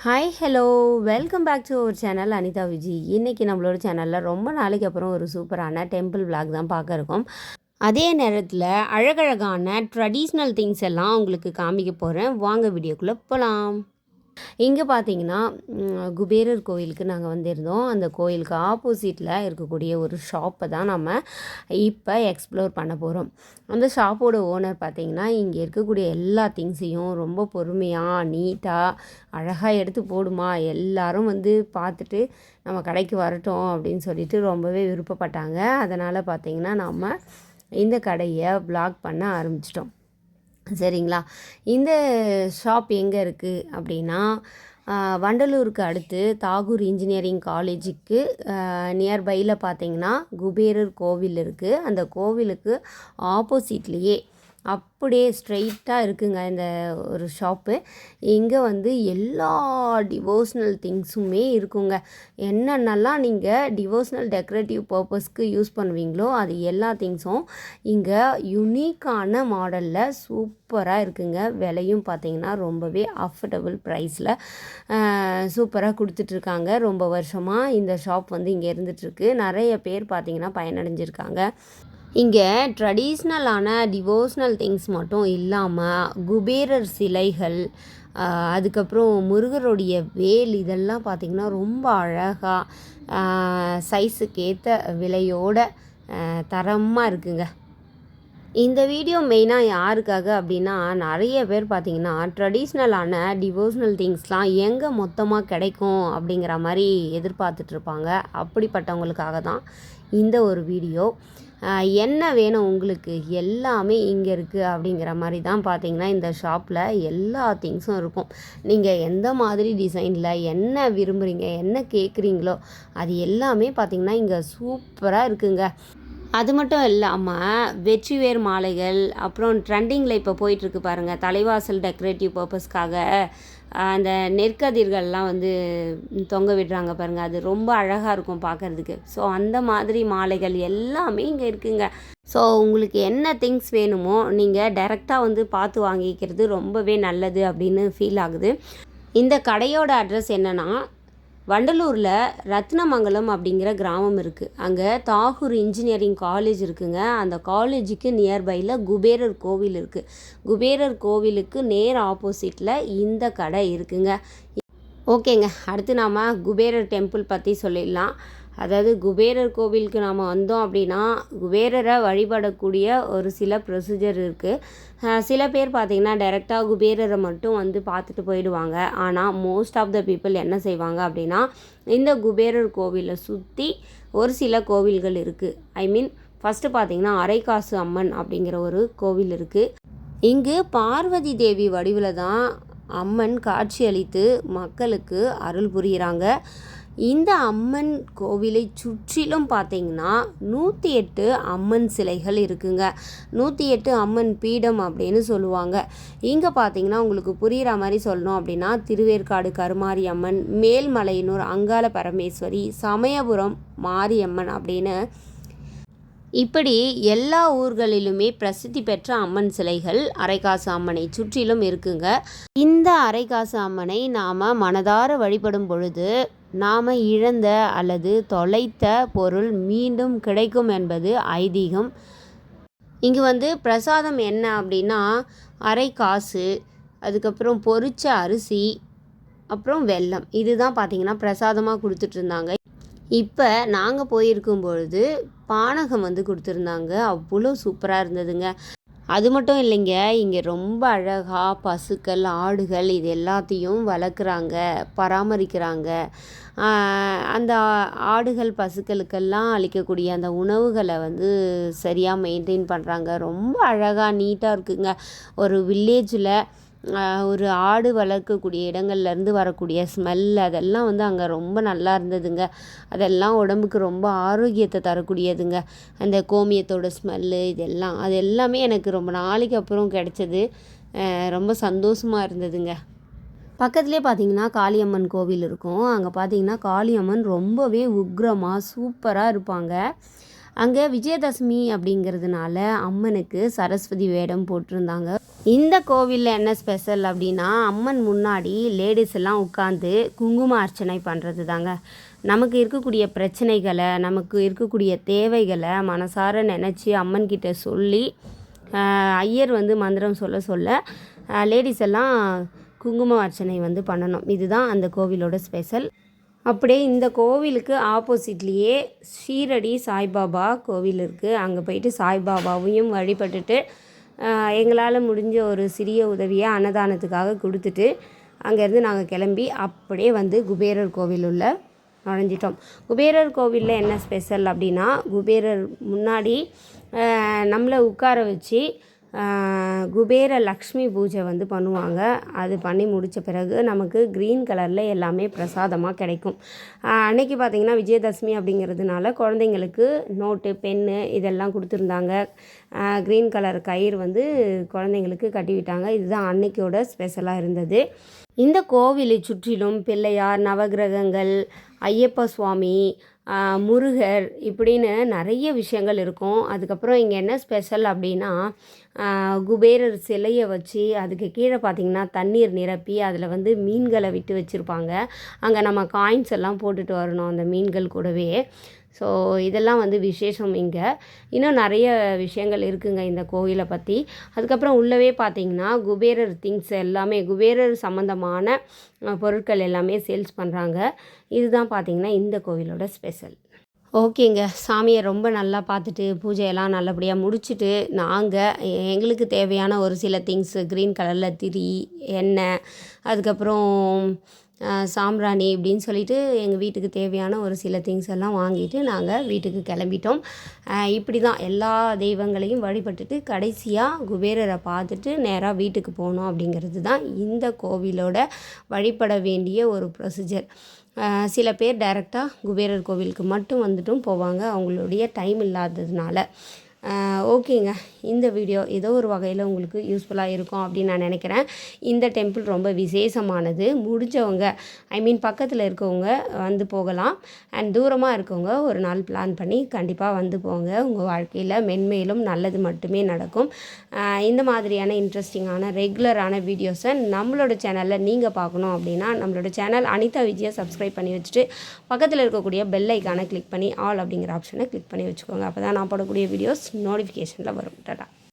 Hi hello welcome back to our channel Anitha Viji இன்றைக்கி நம்மளோட சேனலில் ரொம்ப நாளைக்கு அப்புறம் ஒரு சூப்பரான டெம்பிள் விளாக் தான் பார்க்க இருக்கோம். அதே நேரத்தில் அழகழகான ட்ரெடிஷ்னல் திங்ஸ் எல்லாம் உங்களுக்கு காமிக்க போகிறேன் வாங்க வீடியோக்குள்ளே போகலாம் இங்கே பார்த்தீங்கன்னா குபேரர் கோயிலுக்கு நாங்கள் வந்திருந்தோம். அந்த கோயிலுக்கு ஆப்போசிட்டில் இருக்கக்கூடிய ஒரு ஷாப்பை தான் நம்ம இப்போ எக்ஸ்ப்ளோர் பண்ண போகிறோம் அந்த ஷாப்போட ஓனர் பார்த்தீங்கன்னா இங்கே இருக்கக்கூடிய எல்லா திங்ஸையும் ரொம்ப பொறுமையாக நீட்டாக அழகாக எடுத்து போடுமா எல்லாரும் வந்து பார்த்துட்டு நம்ம கடைக்கு வரட்டும் அப்படின்னு சொல்லிட்டு ரொம்பவே விருப்பப்பட்டாங்க. அதனால் பார்த்தீங்கன்னா நம்ம இந்த கடையை ப்ளாக் பண்ண ஆரம்பிச்சிட்டோம். சரிங்களா? இந்த ஷாப் எங்கே இருக்குது அப்படின்னா வண்டலூருக்கு அடுத்து தாகூர் இன்ஜினியரிங் காலேஜுக்கு நியர்பையில் பார்த்தீங்கன்னா குபேரர் கோவில் இருக்குது அந்த கோவிலுக்கு ஆப்போசிட்லேயே அப்படியே ஸ்ட்ரெயிட்டாக இருக்குங்க இந்த ஒரு ஷாப்பு இங்கே வந்து எல்லா டிவோஷ்னல் திங்ஸுமே இருக்குங்க. என்னென்னலாம் நீங்கள் டிவோஷ்னல் டெக்கரேட்டிவ் பர்பஸ்க்கு யூஸ் பண்ணுவீங்களோ அது எல்லா திங்ஸும் இங்கே யுனிக்கான மாடலில் சூப்பராக இருக்குங்க. விலையும் பார்த்தீங்கன்னா ரொம்பவே அஃபர்டபுள் ப்ரைஸில் சூப்பராக கொடுத்துட்ருக்காங்க. ரொம்ப வருஷமாக இந்த ஷாப் வந்து இங்கே இருந்துகிட்ருக்கு நிறைய பேர் பார்த்தீங்கன்னா பயனடைஞ்சிருக்காங்க. இங்கே ட்ரெடிஷ்னலான டிவோஷ்னல் திங்ஸ் மட்டும் இல்லாமல் குபேரர் சிலைகள் அதுக்கப்புறம் முருகருடைய வேல் இதெல்லாம் பார்த்திங்கன்னா ரொம்ப அழகாக சைஸுக்கு ஏற்ற விலையோட தரமாக இருக்குங்க. இந்த வீடியோ மெயினாக யாருக்காக அப்படின்னா நிறைய பேர் பார்த்திங்கன்னா ட்ரெடிஷ்னலான டிவோஷ்னல் திங்ஸ்லாம் எங்கே மொத்தமாக கிடைக்கும் அப்படிங்கிற மாதிரி எதிர்பார்த்துட்ருப்பாங்க அப்படிப்பட்டவங்களுக்காக தான் இந்த ஒரு வீடியோ என்ன வேணும் உங்களுக்கு? எல்லாமே இங்கே இருக்குது அப்படிங்கிற மாதிரி தான் பார்த்தீங்கன்னா இந்த ஷாப்பில் எல்லா திங்ஸும் இருக்கும். நீங்கள் எந்த மாதிரி டிசைனில் என்ன விரும்புகிறீங்க என்ன கேட்குறீங்களோ அது எல்லாமே பார்த்தீங்கன்னா இங்கே சூப்பராக இருக்குங்க. அது மட்டும் இல்லாமல் வெற்றி வேர் மாலைகள் அப்புறம் ட்ரெண்டிங்கில் இப்போ போயிட்டுருக்கு பாருங்கள் தலைவாசல் டெக்கரேட்டிவ் பர்பஸ்க்காக அந்த நெற்கதிர்கள்லாம் வந்து தொங்க விடுறாங்க பாருங்கள் அது ரொம்ப அழகாக இருக்கும் பார்க்கறதுக்கு ஸோ அந்த மாதிரி மாலைகள் எல்லாமே இங்கே இருக்குங்க. ஸோ உங்களுக்கு என்ன திங்ஸ் வேணுமோ நீங்கள் டைரெக்டாக வந்து பார்த்து வாங்கிக்கிறது ரொம்பவே நல்லது அப்படின்னு ஃபீல் ஆகுது. இந்த கடையோட அட்ரஸ் என்னென்னா வண்டலூரில் ரத்னமங்கலம் அப்படிங்கிற கிராமம் இருக்குது அங்கே தாகூர் இன்ஜினியரிங் காலேஜ் இருக்குங்க. அந்த காலேஜுக்கு நியர்பையில் குபேரர் கோவில் இருக்குது குபேரர் கோவிலுக்கு நேர் ஆப்போசிட்டில் இந்த கடை இருக்குங்க. ஓகேங்க. அடுத்து நாம் குபேரர் டெம்பிள் பற்றி சொல்லிடலாம். அதாவது குபேரர் கோவிலுக்கு நாம் வந்தோம் அப்படின்னா குபேரரை வழிபடக்கூடிய ஒரு சில ப்ரொசீஜர் இருக்குது சில பேர் பார்த்திங்கன்னா டைரெக்டாக குபேரரை மட்டும் வந்து பார்த்துட்டு போயிடுவாங்க. ஆனால் மோஸ்ட் ஆஃப் த பீப்புள் என்ன செய்வாங்க அப்படின்னா இந்த குபேரர் கோவிலை சுற்றி ஒரு சில கோவில்கள் இருக்குது ஐ மீன் ஃபஸ்ட்டு பார்த்திங்கன்னா அரைக்காசு அம்மன் அப்படிங்கிற ஒரு கோவில் இருக்குது இங்கு பார்வதி தேவி வடிவில் தான் அம்மன் காட்சியளித்து மக்களுக்கு அருள் புரிகிறாங்க இந்த அம்மன் கோவிலை சுற்றிலும் பார்த்தீங்கன்னா நூற்றி எட்டு அம்மன் சிலைகள் இருக்குங்க. நூற்றி எட்டு அம்மன் பீடம் அப்படின்னு சொல்லுவாங்க. இங்கே பார்த்தீங்கன்னா உங்களுக்கு புரிகிற மாதிரி சொல்லணும் அப்படின்னா திருவேற்காடு கருமாரி அம்மன் மேல்மலையனூர் அங்காள பரமேஸ்வரி சமயபுரம் மாரியம்மன் அப்படின்னு. இப்படி எல்லா ஊர்களிலுமே பிரசித்தி பெற்ற அம்மன் சிலைகள் அரைக்காசு அம்மனை சுற்றிலும் இருக்குங்க. இந்த அரைக்காசு அம்மனை நாம் மனதார வழிபடும் பொழுது நாம் இழந்த அல்லது தொலைத்த பொருள் மீண்டும் கிடைக்கும் என்பது ஐதீகம். இங்கே வந்து பிரசாதம் என்ன அப்படின்னா அரை காசு அதுக்கப்புறம் பொரிச்ச அரிசி அப்புறம் வெல்லம். இதுதான் பார்த்திங்கன்னா பிரசாதமாக கொடுத்துட்ருந்தாங்க இப்போ நாங்கள் போயிருக்கும் பொழுது பானகம் வந்து கொடுத்துருந்தாங்க. அவ்வளோ சூப்பராக இருந்ததுங்க. அது மட்டும் இல்லைங்க இங்கே ரொம்ப அழகாக பசுக்கள் ஆடுகள் இது எல்லாத்தையும் வளர்க்குறாங்க பராமரிக்கிறாங்க. அந்த ஆடுகள் பசுக்களுக்கெல்லாம் அளிக்கக்கூடிய அந்த உணவுகளை வந்து சரியாக மெயின்டைன் பண்ணுறாங்க ரொம்ப அழகாக நீட்டாக இருக்குங்க. ஒரு வில்லேஜில் ஒரு ஆடு வளர்க்கக்கூடிய இடங்கள்லேருந்து வரக்கூடிய ஸ்மெல் அதெல்லாம் வந்து அங்கே ரொம்ப நல்லா இருந்ததுங்க. அதெல்லாம் உடம்புக்கு ரொம்ப ஆரோக்கியத்தை தரக்கூடியதுங்க. அந்த கோமியத்தோட ஸ்மெல்லு இதெல்லாம் அது எல்லாமே எனக்கு ரொம்ப நாளைக்கு அப்புறம் கிடச்சது. ரொம்ப சந்தோஷமாக இருந்ததுங்க. பக்கத்துலேயே பார்த்தீங்கன்னா காளியம்மன் கோவில் இருக்கும். அங்கே பார்த்தீங்கன்னா காளியம்மன் ரொம்பவே உக்ரமாக சூப்பராக இருப்பாங்க. அங்கே விஜயதசமி அப்படிங்கிறதுனால அம்மனுக்கு சரஸ்வதி வேடம் போட்டிருந்தாங்க. இந்த கோவிலில் என்ன ஸ்பெஷல் அப்படின்னா அம்மன் முன்னாடி லேடிஸ் எல்லாம் உட்காந்து குங்கும அர்ச்சனை பண்ணுறது தாங்க நமக்கு இருக்கக்கூடிய பிரச்சனைகளை நமக்கு இருக்கக்கூடிய தேவைகளை மனசார நினச்சி அம்மன்கிட்ட சொல்லி ஐயர் வந்து மந்திரம் சொல்ல சொல்ல லேடிஸ் எல்லாம் குங்கும அர்ச்சனை வந்து பண்ணணும். இதுதான் அந்த கோவிலோட ஸ்பெஷல் அப்படியே இந்த கோவிலுக்கு ஆப்போசிட்லேயே ஷீரடி சாய்பாபா கோவில் இருக்குது அங்கே போயிட்டு சாய்பாபாவையும் வழிபட்டுட்டு எங்களால் முடிஞ்ச ஒரு சிறிய உதவியை அன்னதானத்துக்காக கொடுத்துட்டு அங்கேருந்து நாங்கள் கிளம்பி அப்படியே வந்து குபேரர் கோவில் உள்ள நுழைஞ்சிட்டோம். குபேரர் கோவிலில் என்ன ஸ்பெஷல் அப்படின்னா குபேரர் முன்னாடி நம்மளை உட்கார வச்சு குபேர லக்ஷ்மி பூஜை வந்து பண்ணுவாங்க. அது பண்ணி முடித்த பிறகு நமக்கு க்ரீன் கலரில் எல்லாமே பிரசாதமாக கிடைக்கும். அன்னைக்கு பார்த்திங்கன்னா விஜயதசமி அப்படிங்கிறதுனால குழந்தைங்களுக்கு நோட்டு பென்னு இதெல்லாம் கொடுத்துருந்தாங்க. க்ரீன் கலர் கயிறு வந்து குழந்தைங்களுக்கு கட்டிவிட்டாங்க. இதுதான் அன்னைக்கோட ஸ்பெஷலாக இருந்தது. இந்த கோவிலை சுற்றிலும் பிள்ளையார் நவகிரகங்கள் ஐயப்ப சுவாமி முருகர் இப்படின்னு நிறைய விஷயங்கள் இருக்கும். அதுக்கப்புறம் இங்கே என்ன ஸ்பெஷல் அப்படின்னா குபேரர் சிலையை வச்சு அதுக்கு கீழே பார்த்தீங்கன்னா தண்ணீர் நிரப்பி அதில் வந்து மீன்களை விட்டு வச்சுருப்பாங்க. அங்கே நம்ம காயின்ஸ் எல்லாம் போட்டுட்டு வரணும் அந்த மீன்கள் கூடவே. ஸோ இதெல்லாம் வந்து விசேஷம் இங்கே. இன்னும் நிறைய விஷயங்கள் இருக்குங்க இந்த கோயிலை பற்றி அதுக்கப்புறம் உள்ளவே பார்த்தீங்கன்னா குபேரர் திங்ஸ் எல்லாமே குபேரர் சம்மந்தமான பொருட்கள் எல்லாமே சேல்ஸ் பண்ணுறாங்க இதுதான் பார்த்தீங்கன்னா இந்த கோவிலோட ஸ்பெஷல் ஓகேங்க. சாமியை ரொம்ப நல்லா பார்த்துட்டு பூஜையெல்லாம் நல்லபடியாக முடிச்சுட்டு நாங்கள் எங்களுக்கு தேவையான ஒரு சில திங்ஸு க்ரீன் கலரில் திரி எண்ணெய் அதுக்கப்புறம் சாம்பிராணி இப்படின்னு சொல்லிட்டு எங்கள் வீட்டுக்கு தேவையான ஒரு சில திங்ஸ் எல்லாம் வாங்கிட்டு நாங்கள் வீட்டுக்கு கிளம்பிட்டோம். இப்படி தான் எல்லா தெய்வங்களையும் வழிபட்டுட்டு கடைசியாக குபேரரை பார்த்துட்டு நேராக வீட்டுக்கு போகணும் அப்படிங்கிறது தான் இந்த கோவிலோட வழிபட வேண்டிய ஒரு ப்ரொசீஜர் சில பேர் டைரெக்டாக குபேரர் கோவிலுக்கு மட்டும் வந்துட்டும் போவாங்க. அவங்களுடைய டைம் இல்லாததுனால. ஓகேங்க. இந்த வீடியோ ஏதோ ஒரு வகையில் உங்களுக்கு யூஸ்ஃபுல்லாக இருக்கும் அப்படின்னு நான் நினைக்கிறேன். இந்த டெம்பிள் ரொம்ப விசேஷமானது. முடிஞ்சவங்க ஐ மீன் பக்கத்தில் இருக்கவங்க வந்து போகலாம். அண்ட் தூரமாக இருக்கவங்க ஒரு நாள் பிளான் பண்ணி கண்டிப்பாக வந்து போங்க. உங்கள் வாழ்க்கையில் மென்மேலும் நல்லது மட்டுமே நடக்கும். இந்த மாதிரியான இன்ட்ரெஸ்டிங்கான ரெகுலரான வீடியோஸை நம்மளோட சேனலில் நீங்கள் பார்க்கணும் அப்படின்னா நம்மளோட சேனல் அனிதா விஜயை சப்ஸ்கிரைப் பண்ணி வச்சுட்டு பக்கத்தில் இருக்கக்கூடிய பெல் ஐக்கானை கிளிக் பண்ணி ஆல் அப்படிங்கிற ஆப்ஷனை கிளிக் பண்ணி வச்சுக்கோங்க. அப்போ தான் நான் போடக்கூடிய வீடியோஸ் நோட்டிஃபிகேஷனில் வரும் டாடா